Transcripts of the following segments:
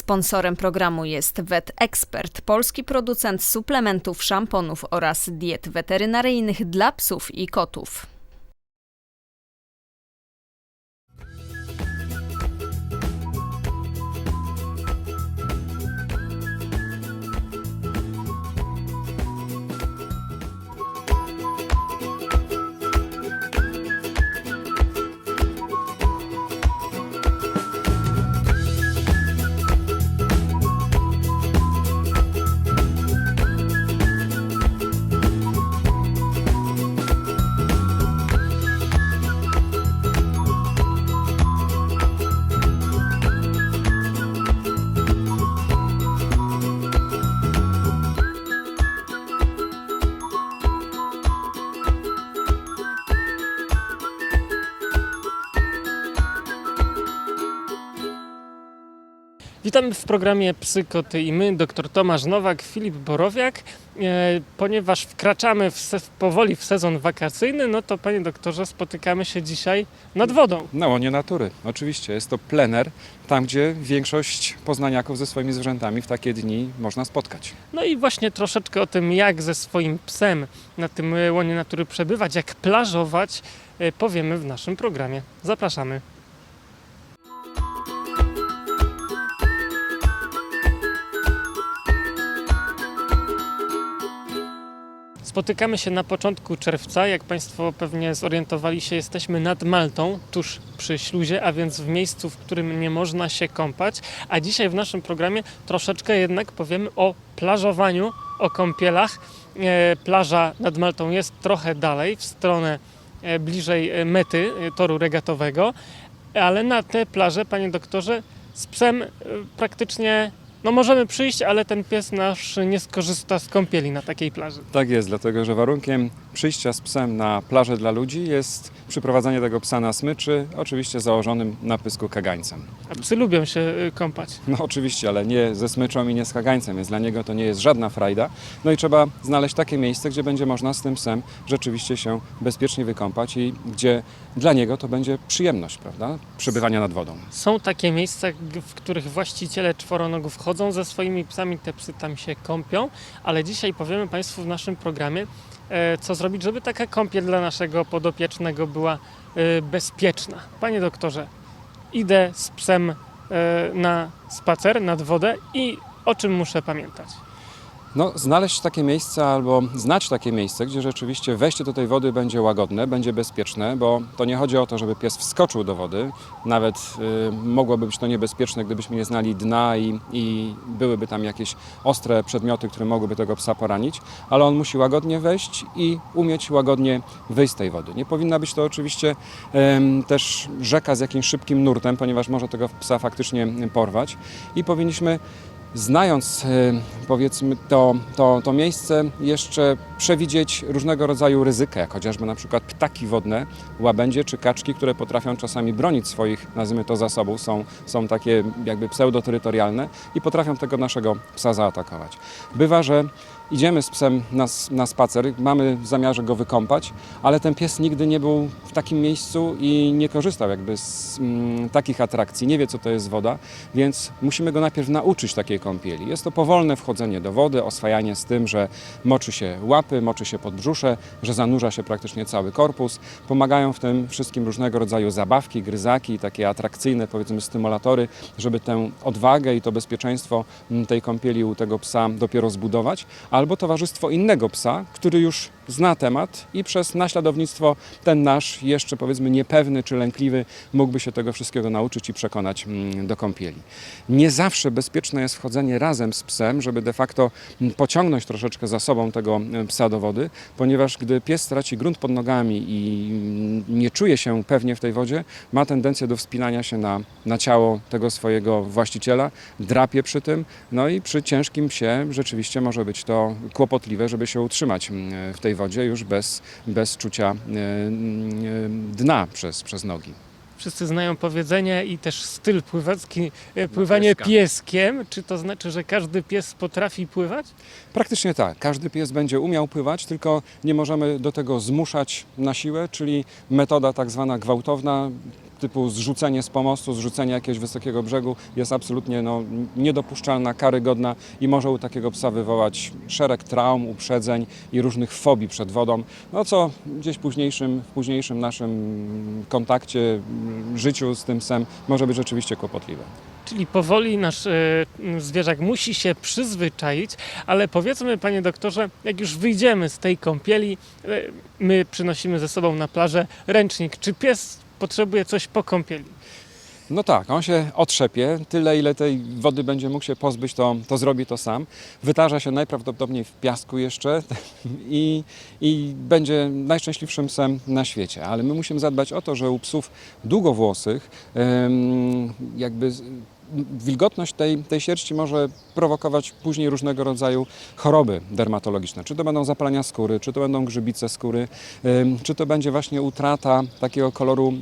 Sponsorem programu jest Vet Expert, polski producent suplementów, szamponów oraz diet weterynaryjnych dla psów i kotów. Witamy w programie Psy, Koty i My, dr Tomasz Nowak, Filip Borowiak. E, ponieważ wkraczamy w powoli w sezon wakacyjny, no to panie doktorze spotykamy się dzisiaj nad wodą. Na łonie natury, oczywiście. Jest to plener, tam gdzie większość poznaniaków ze swoimi zwierzętami w takie dni można spotkać. No i właśnie troszeczkę o tym, jak ze swoim psem na tym łonie natury przebywać, jak plażować, e, powiemy w naszym programie. Zapraszamy. Spotykamy się na początku czerwca. Jak Państwo pewnie zorientowali się, jesteśmy nad Maltą, tuż przy śluzie, a więc w miejscu, w którym nie można się kąpać. A dzisiaj w naszym programie troszeczkę jednak powiemy o plażowaniu, o kąpielach. E, Plaża nad Maltą jest trochę dalej, w stronę e, bliżej e, mety toru regatowego, ale na tę plażę, panie doktorze, z psem praktycznie no możemy przyjść, ale ten pies nasz nie skorzysta z kąpieli na takiej plaży. Tak jest, dlatego że warunkiem przyjścia z psem na plażę dla ludzi jest przyprowadzanie tego psa na smyczy, oczywiście założonym na pysku kagańcem. A psy lubią się y, kąpać. No oczywiście, ale nie ze smyczą i nie z kagańcem, więc dla niego to nie jest żadna frajda. No i trzeba znaleźć takie miejsce, gdzie będzie można z tym psem rzeczywiście się bezpiecznie wykąpać i gdzie dla niego to będzie przyjemność, prawda? Przebywania nad wodą. Są takie miejsca, w których właściciele czworonogów chodzą ze swoimi psami, te psy tam się kąpią, ale dzisiaj powiemy Państwu w naszym programie, e, co zrobić, żeby taka kąpiel dla naszego podopiecznego była e, bezpieczna. Panie doktorze, idę z psem e, na spacer, nad wodę i o czym muszę pamiętać? No, znaleźć takie miejsce albo znać takie miejsce, gdzie rzeczywiście wejście do tej wody będzie łagodne, będzie bezpieczne, bo to nie chodzi o to, żeby pies wskoczył do wody. Nawet y, mogłoby być to niebezpieczne, gdybyśmy nie znali dna i, i byłyby tam jakieś ostre przedmioty, które mogłyby tego psa poranić, ale on musi łagodnie wejść i umieć łagodnie wyjść z tej wody. Nie powinna być to oczywiście em, też rzeka z jakimś szybkim nurtem, ponieważ może tego psa faktycznie porwać i powinniśmy znając e, powiedzmy to, to, to miejsce, jeszcze przewidzieć różnego rodzaju ryzyka, jak chociażby na przykład ptaki wodne, łabędzie czy kaczki, które potrafią czasami bronić swoich, nazwijmy to zasobów, są, są takie jakby pseudoterytorialne i potrafią tego naszego psa zaatakować. Bywa, że idziemy z psem na, na spacer, mamy w zamiarze go wykąpać, ale ten pies nigdy nie był w takim miejscu i nie korzystał jakby z mm, takich atrakcji, nie wie co to jest woda, więc musimy go najpierw nauczyć takiej kąpieli. Jest to powolne wchodzenie do wody, oswajanie z tym, że moczy się łapy, moczy się podbrzusze, że zanurza się praktycznie cały korpus. Pomagają w tym wszystkim różnego rodzaju zabawki, gryzaki, takie atrakcyjne powiedzmy stymulatory, żeby tę odwagę i to bezpieczeństwo mm, tej kąpieli u tego psa dopiero zbudować, albo towarzystwo innego psa, który już zna temat i przez naśladownictwo ten nasz, jeszcze powiedzmy niepewny czy lękliwy, mógłby się tego wszystkiego nauczyć i przekonać mm, do kąpieli. Nie zawsze bezpieczne jest wchodzenie razem z psem, żeby de facto mm, pociągnąć troszeczkę za sobą tego mm, psa do wody, ponieważ gdy pies straci grunt pod nogami i nie czuje się pewnie w tej wodzie, ma tendencję do wspinania się na, na ciało tego swojego właściciela, drapie przy tym, no i przy ciężkim psie rzeczywiście może być to kłopotliwe, żeby się utrzymać w tej wodzie już bez, bez czucia e, mm, dna przez, przez nogi. Wszyscy znają powiedzenie i też styl pływacki, e, pływanie pieska. pieskiem. Czy to znaczy, że każdy pies potrafi pływać? Praktycznie tak. Każdy pies będzie umiał pływać, tylko nie możemy do tego zmuszać na siłę, czyli metoda tak zwana gwałtowna typu zrzucenie z pomostu, zrzucenie jakiegoś wysokiego brzegu jest absolutnie no, niedopuszczalna, karygodna i może u takiego psa wywołać szereg traum, uprzedzeń i różnych fobii przed wodą, no co gdzieś późniejszym, w późniejszym naszym kontakcie, mm, życiu z tym psem może być rzeczywiście kłopotliwe. Czyli powoli nasz e, zwierzak musi się przyzwyczaić, ale powiedzmy, panie doktorze, jak już wyjdziemy z tej kąpieli, e, my przynosimy ze sobą na plażę ręcznik. Czy pies potrzebuje coś po kąpieli? No tak, on się otrzepie, tyle ile tej wody będzie mógł się pozbyć, to, to zrobi to sam. Wytarza się najprawdopodobniej w piasku jeszcze i, i będzie najszczęśliwszym psem na świecie. Ale my musimy zadbać o to, że u psów długowłosych jakby wilgotność tej, tej sierści może prowokować później różnego rodzaju choroby dermatologiczne. Czy to będą zapalenia skóry, czy to będą grzybice skóry, czy to będzie właśnie utrata takiego koloru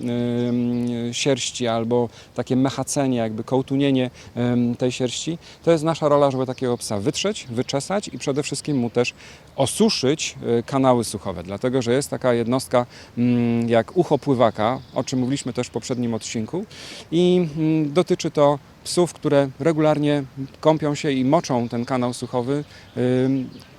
sierści albo takie mechacenie, jakby kołtunienie tej sierści. To jest nasza rola, żeby takiego psa wytrzeć, wyczesać i przede wszystkim mu też osuszyć e, kanały suchowe, dlatego że jest taka jednostka jak ucho pływaka, o czym mówiliśmy też w poprzednim odcinku i dotyczy to psów, które regularnie kąpią się i moczą ten kanał suchowy,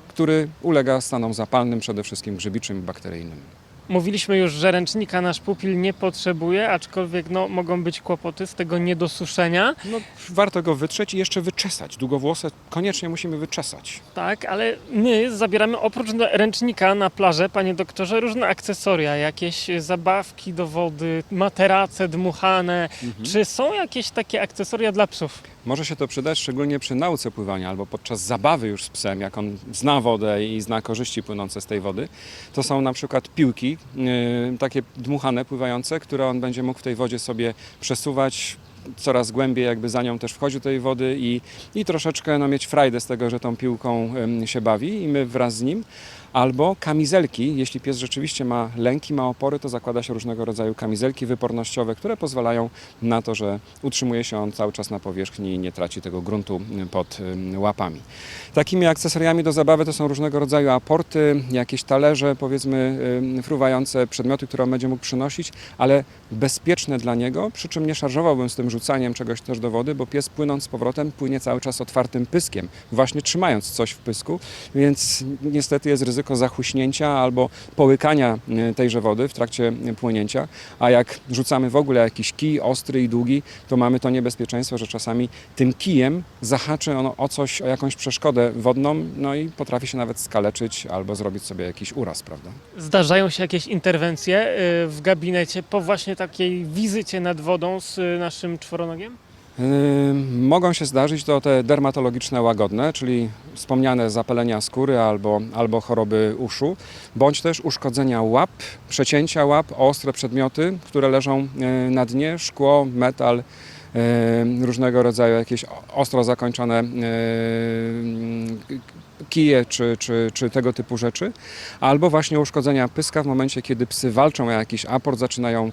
który ulega stanom zapalnym, przede wszystkim grzybiczym i bakteryjnym. Mówiliśmy już, że ręcznika nasz pupil nie potrzebuje, aczkolwiek no, mogą być kłopoty z tego niedosuszenia. No, warto go wytrzeć i jeszcze wyczesać. Długowłose koniecznie musimy wyczesać. Tak, ale my zabieramy oprócz ręcznika na plażę, panie doktorze, różne akcesoria, jakieś zabawki do wody, materace dmuchane. Czy są jakieś takie akcesoria dla psów? Może się to przydać szczególnie przy nauce pływania albo podczas zabawy już z psem, jak on zna wodę i zna korzyści płynące z tej wody. To są na przykład piłki, yy, takie dmuchane, pływające, które on będzie mógł w tej wodzie sobie przesuwać coraz głębiej jakby za nią też wchodzi do tej wody i, i troszeczkę no, mieć frajdę z tego, że tą piłką się bawi i my wraz z nim. Albo kamizelki, jeśli pies rzeczywiście ma lęki, ma opory, to zakłada się różnego rodzaju kamizelki wypornościowe, które pozwalają na to, że utrzymuje się on cały czas na powierzchni i nie traci tego gruntu pod ym, łapami. Takimi akcesoriami do zabawy to są różnego rodzaju aporty, jakieś talerze, powiedzmy ym, fruwające, przedmioty, które on będzie mógł przynosić, ale bezpieczne dla niego, przy czym nie szarżowałbym z tym rzucaniem czegoś też do wody, bo pies płynąc z powrotem płynie cały czas otwartym pyskiem, właśnie trzymając coś w pysku, więc niestety jest ryzyko zachuśnięcia albo połykania e, tejże wody w trakcie e, płynięcia, a jak rzucamy w ogóle jakiś kij ostry i długi, to mamy to niebezpieczeństwo, że czasami tym kijem zahaczy ono o coś, o jakąś przeszkodę wodną, no i potrafi się nawet skaleczyć albo zrobić sobie jakiś uraz, prawda? Zdarzają się jakieś interwencje y, w gabinecie po właśnie takiej wizycie nad wodą z naszym czworonogiem? Mogą się zdarzyć to te dermatologiczne łagodne, czyli wspomniane zapalenia skóry albo, albo choroby uszu, bądź też uszkodzenia łap, przecięcia łap, ostre przedmioty, które leżą yy, na dnie, szkło, metal, różnego rodzaju jakieś ostro zakończone kije czy, czy, czy tego typu rzeczy, albo właśnie uszkodzenia pyska w momencie, kiedy psy walczą o jakiś aport, zaczynają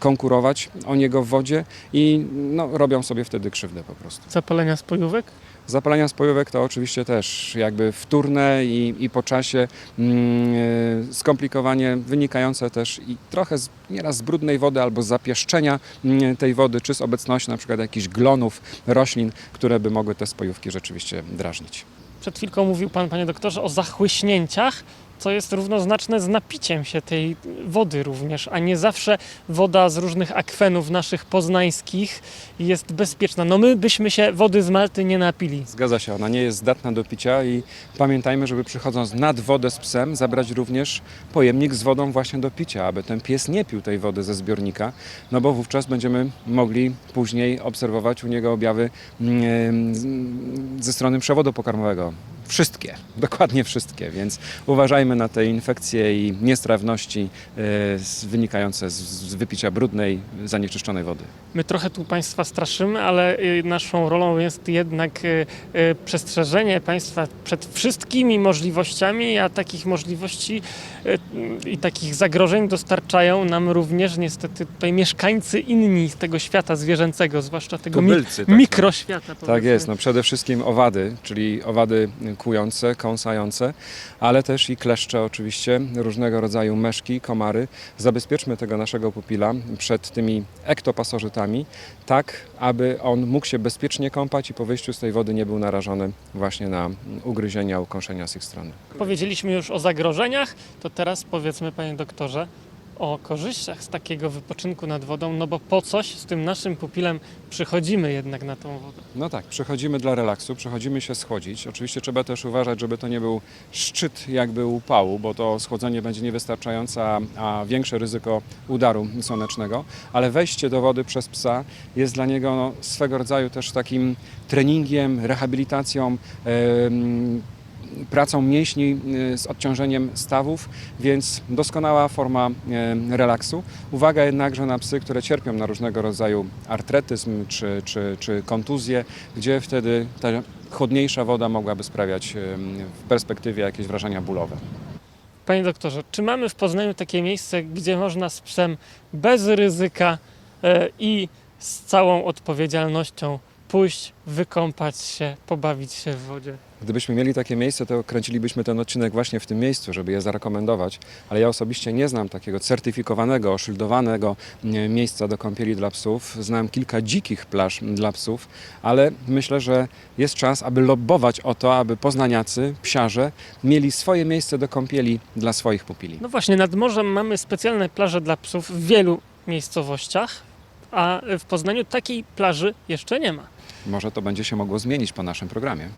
konkurować o niego w wodzie i no, robią sobie wtedy krzywdę po prostu. Zapalenia spojówek? Zapalenia spojówek to oczywiście też jakby wtórne i, i po czasie mm, e, skomplikowanie wynikające też i trochę z, nieraz z brudnej wody albo z zapieszczenia mm, tej wody, czy z obecności na przykład jakichś glonów, roślin, które by mogły te spojówki rzeczywiście drażnić. Przed chwilką mówił pan, panie doktorze, o zachłyśnięciach, co jest równoznaczne z napiciem się tej wody również, a nie zawsze woda z różnych akwenów naszych poznańskich jest bezpieczna. No my byśmy się wody z Malty nie napili. Zgadza się, ona nie jest zdatna do picia i pamiętajmy, żeby przychodząc nad wodę z psem, zabrać również pojemnik z wodą właśnie do picia, aby ten pies nie pił tej wody ze zbiornika, no bo wówczas będziemy mogli później obserwować u niego objawy mm, ze strony przewodu pokarmowego. Wszystkie, dokładnie wszystkie, więc uważajmy na te infekcje i niestrawności e, z- wynikające z, wypicia brudnej, zanieczyszczonej wody. My trochę tu Państwa straszymy, ale y, naszą rolą jest jednak y, przestrzeżenie Państwa przed wszystkimi możliwościami, a takich możliwości i takich zagrożeń dostarczają nam również niestety tutaj mieszkańcy inni z tego świata zwierzęcego, zwłaszcza tego mi- Tubylcy, tak mikroświata. Tak powiedzmy. jest, no przede wszystkim owady, czyli owady kłujące, kąsające, ale też i kleszcze kleszcze oczywiście, różnego rodzaju meszki, komary. Zabezpieczmy tego naszego pupila przed tymi ektopasożytami, tak aby on mógł się bezpiecznie kąpać i po wyjściu z tej wody nie był narażony właśnie na ugryzienia, ukąszenia z ich strony. Powiedzieliśmy już o zagrożeniach, to teraz powiedzmy, panie doktorze, o korzyściach z takiego wypoczynku nad wodą, no bo po coś z tym naszym pupilem przychodzimy jednak na tą wodę. No tak, przechodzimy dla relaksu, przechodzimy się schłodzić. Oczywiście trzeba też uważać, żeby to nie był szczyt jakby upału, bo to schłodzenie będzie niewystarczające, a, większe ryzyko udaru słonecznego, ale wejście do wody przez psa jest dla niego no, swego rodzaju też takim treningiem, rehabilitacją, em, pracą mięśni y, z odciążeniem stawów, więc doskonała forma e, relaksu. Uwaga jednakże na psy, które cierpią na różnego rodzaju artretyzm czy, czy, czy kontuzje, gdzie wtedy ta chłodniejsza woda mogłaby sprawiać em, w perspektywie jakieś wrażenia bólowe. Panie doktorze, czy mamy w Poznaniu takie miejsce, gdzie można z psem bez ryzyka e, i z całą odpowiedzialnością pójść, wykąpać się, pobawić się w wodzie? Gdybyśmy mieli takie miejsce, to kręcilibyśmy ten odcinek właśnie w tym miejscu, żeby je zarekomendować, ale ja osobiście nie znam takiego certyfikowanego, oszyldowanego miejsca do kąpieli dla psów. Znam kilka dzikich plaż dla psów, ale myślę, że jest czas, aby lobbować o to, aby poznaniacy, psiarze mieli swoje miejsce do kąpieli dla swoich pupili. No właśnie, nad morzem mamy specjalne plaże dla psów w wielu miejscowościach, a w Poznaniu takiej plaży jeszcze nie ma. Może to będzie się mogło zmienić po naszym programie.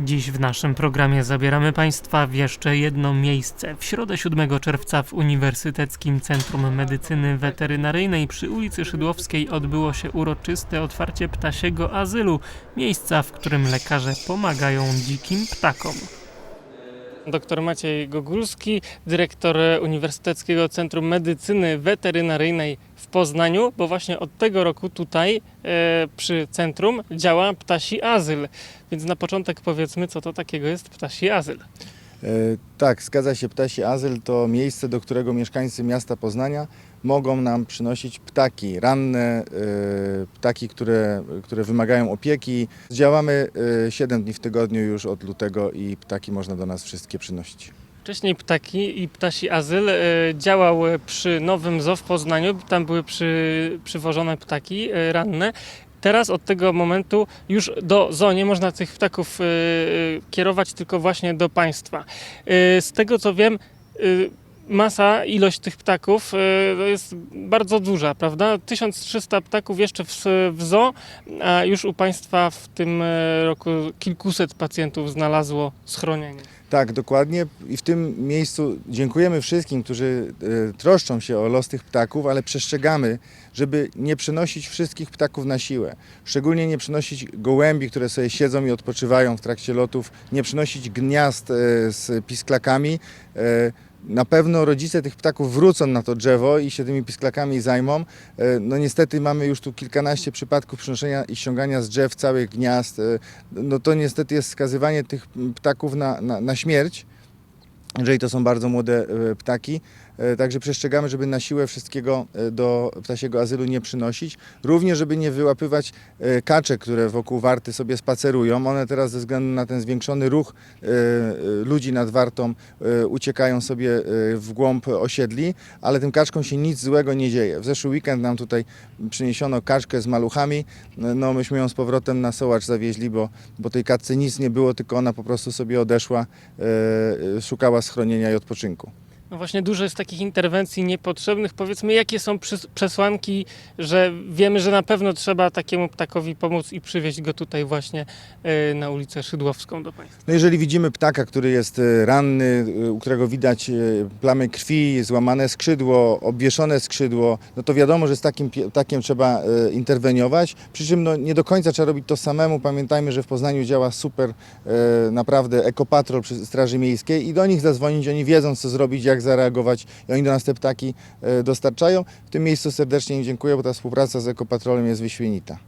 Dziś w naszym programie zabieramy Państwa w jeszcze jedno miejsce. W środę 7 czerwca w Uniwersyteckim Centrum Medycyny Weterynaryjnej przy ulicy Szydłowskiej odbyło się uroczyste otwarcie ptasiego azylu, miejsca, w którym lekarze pomagają dzikim ptakom. Dr Maciej Gogulski, dyrektor Uniwersyteckiego Centrum Medycyny Weterynaryjnej w Poznaniu, bo właśnie od tego roku tutaj e, przy centrum działa ptasi azyl. Więc na początek powiedzmy, co to takiego jest ptasi azyl. E, Tak, zgadza się. Ptasi Azyl to miejsce, do którego mieszkańcy miasta Poznania mogą nam przynosić ptaki ranne, e, ptaki, które, które wymagają opieki. Działamy 7 dni w tygodniu już od lutego i ptaki można do nas wszystkie przynosić. Wcześniej ptaki i ptasi azyl e, działał przy Nowym Zoo w Poznaniu. Tam były przy, przywożone ptaki ranne. Teraz od tego momentu już do zoo nie można tych ptaków kierować, tylko właśnie do państwa. Z tego co wiem, masa, ilość tych ptaków to jest bardzo duża, prawda? 1300 ptaków jeszcze w, w zoo, a już u państwa w tym e, roku kilkuset pacjentów znalazło schronienie. Tak, dokładnie. I w tym miejscu dziękujemy wszystkim, którzy e, troszczą się o los tych ptaków, ale przestrzegamy, żeby nie przenosić wszystkich ptaków na siłę. Szczególnie nie przynosić gołębi, które sobie siedzą i odpoczywają w trakcie lotów, nie przynosić gniazd z pisklakami. Na pewno rodzice tych ptaków wrócą na to drzewo i się tymi pisklakami zajmą. E, No niestety mamy już tu kilkanaście przypadków przynoszenia i ściągania z drzew całych gniazd. E, No to niestety jest skazywanie tych ptaków na, na, na śmierć, jeżeli to są bardzo młode e, ptaki. E, Także przestrzegamy, żeby na siłę wszystkiego e, do ptasiego azylu nie przynosić. Również, żeby nie wyłapywać e, kaczek, które wokół warty sobie spacerują. One teraz ze względu na ten zwiększony ruch ludzi nad wartą uciekają sobie w głąb osiedli, ale tym kaczkom się nic złego nie dzieje. W zeszły weekend nam tutaj przyniesiono kaczkę z maluchami. No myśmy ją z powrotem na sołacz zawieźli, bo, bo tej katce nic nie było, tylko ona po prostu sobie odeszła, szukała schronienia i odpoczynku. No właśnie dużo jest takich interwencji niepotrzebnych. Powiedzmy, jakie są przesłanki, że wiemy, że na pewno trzeba takiemu ptakowi pomóc i przywieźć go tutaj właśnie e, na ulicę Szydłowską do Państwa. No jeżeli widzimy ptaka, który jest e, ranny, e, u którego widać plamy krwi, złamane skrzydło, obwieszone skrzydło, no to wiadomo, że z takim ptakiem trzeba interweniować. Przy czym no, nie do końca trzeba robić to samemu. Pamiętajmy, że w Poznaniu działa super naprawdę ekopatrol przy Straży Miejskiej i do nich zadzwonić, oni wiedzą co zrobić, jak zareagować i oni do nas te ptaki e, dostarczają. W tym miejscu serdecznie im dziękuję, bo ta współpraca z ekopatrolem jest wyśmienita.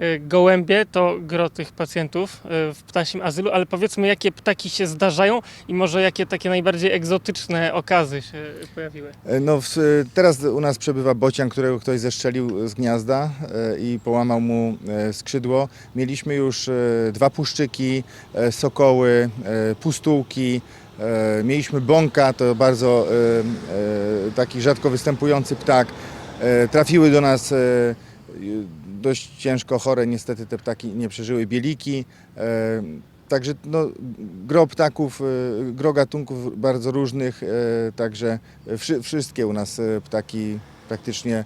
y, gołębie to gro tych pacjentów y, w ptasim azylu, ale powiedzmy, jakie ptaki się zdarzają i może jakie takie najbardziej egzotyczne okazy się pojawiły. E, No, teraz u nas przebywa bocian, którego ktoś zeszczelił z gniazda e, i połamał mu e, skrzydło. Mieliśmy już e, dwa puszczyki, e, sokoły, e, pustułki. E, Mieliśmy bąka, to bardzo e, e, taki rzadko występujący ptak. Trafiły do nas dość ciężko chore, niestety te ptaki nie przeżyły bieliki. Także no, gro ptaków, gro gatunków bardzo różnych, także wszy, wszystkie u nas ptaki praktycznie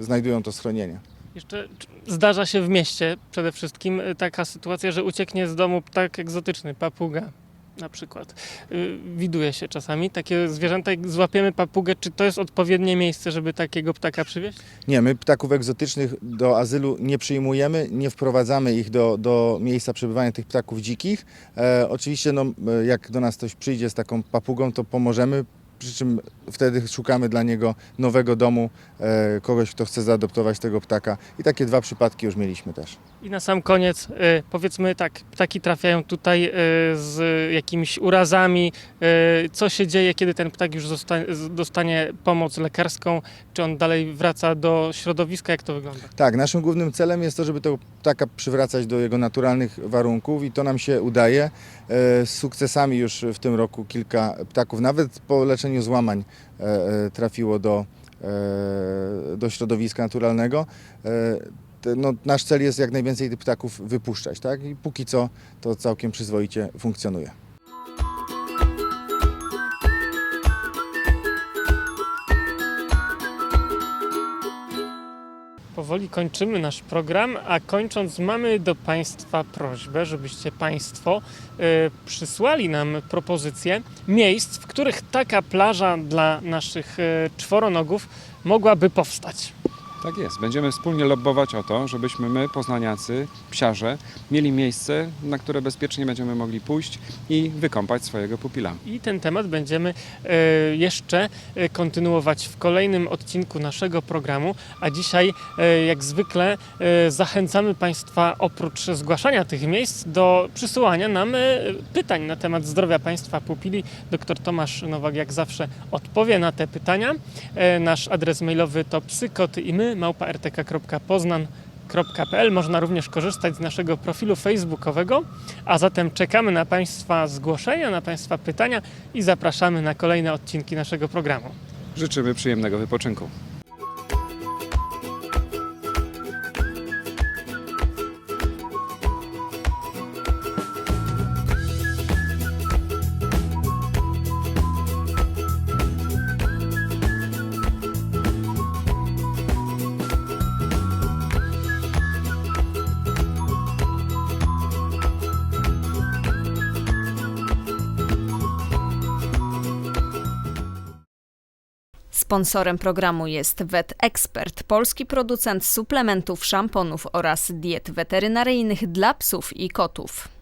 znajdują to schronienie. Jeszcze zdarza się w mieście przede wszystkim taka sytuacja, że ucieknie z domu ptak egzotyczny, papuga na przykład. Y, Widuje się czasami takie zwierzęta, jak złapiemy papugę, czy to jest odpowiednie miejsce, żeby takiego ptaka przywieźć? Nie, my ptaków egzotycznych do azylu nie przyjmujemy, nie wprowadzamy ich do, do miejsca przebywania tych ptaków dzikich. E, oczywiście, no, e, jak do nas ktoś przyjdzie z taką papugą, to pomożemy. Przy czym wtedy szukamy dla niego nowego domu, e, kogoś, kto chce zaadoptować tego ptaka. I takie dwa przypadki już mieliśmy też. I na sam koniec, y, powiedzmy tak, ptaki trafiają tutaj y, z jakimiś urazami. Co się dzieje, kiedy ten ptak już dostanie pomoc lekarską? Czy on dalej wraca do środowiska? Jak to wygląda? Tak, naszym głównym celem jest to, żeby tego ptaka przywracać do jego naturalnych warunków i to nam się udaje. E, Z sukcesami już w tym roku kilka ptaków, nawet po leczeniu złamań, e, e, trafiło do, e, do środowiska naturalnego. No, nasz cel jest jak najwięcej tych ptaków wypuszczać, tak? I póki co to całkiem przyzwoicie funkcjonuje. Powoli kończymy nasz program, a kończąc mamy do Państwa prośbę, żebyście Państwo e, przysłali nam propozycje miejsc, w których taka plaża dla naszych e, czworonogów mogłaby powstać. Tak jest. Będziemy wspólnie lobbować o to, żebyśmy my, poznaniacy, psiarze, mieli miejsce, na które bezpiecznie będziemy mogli pójść i wykąpać swojego pupila. I ten temat będziemy e, jeszcze e, kontynuować w kolejnym odcinku naszego programu, a dzisiaj e, jak zwykle zachęcamy Państwa oprócz zgłaszania tych miejsc do przysyłania nam pytań na temat zdrowia Państwa pupili. Dr Tomasz Nowak jak zawsze odpowie na te pytania. Nasz adres mailowy to psykoty i my małpa.rtk.poznan.pl Można również korzystać z naszego profilu facebookowego, a zatem czekamy na Państwa zgłoszenia, na Państwa pytania i zapraszamy na kolejne odcinki naszego programu. Życzymy przyjemnego wypoczynku. Sponsorem programu jest Vet Expert, polski producent suplementów, szamponów oraz diet weterynaryjnych dla psów i kotów.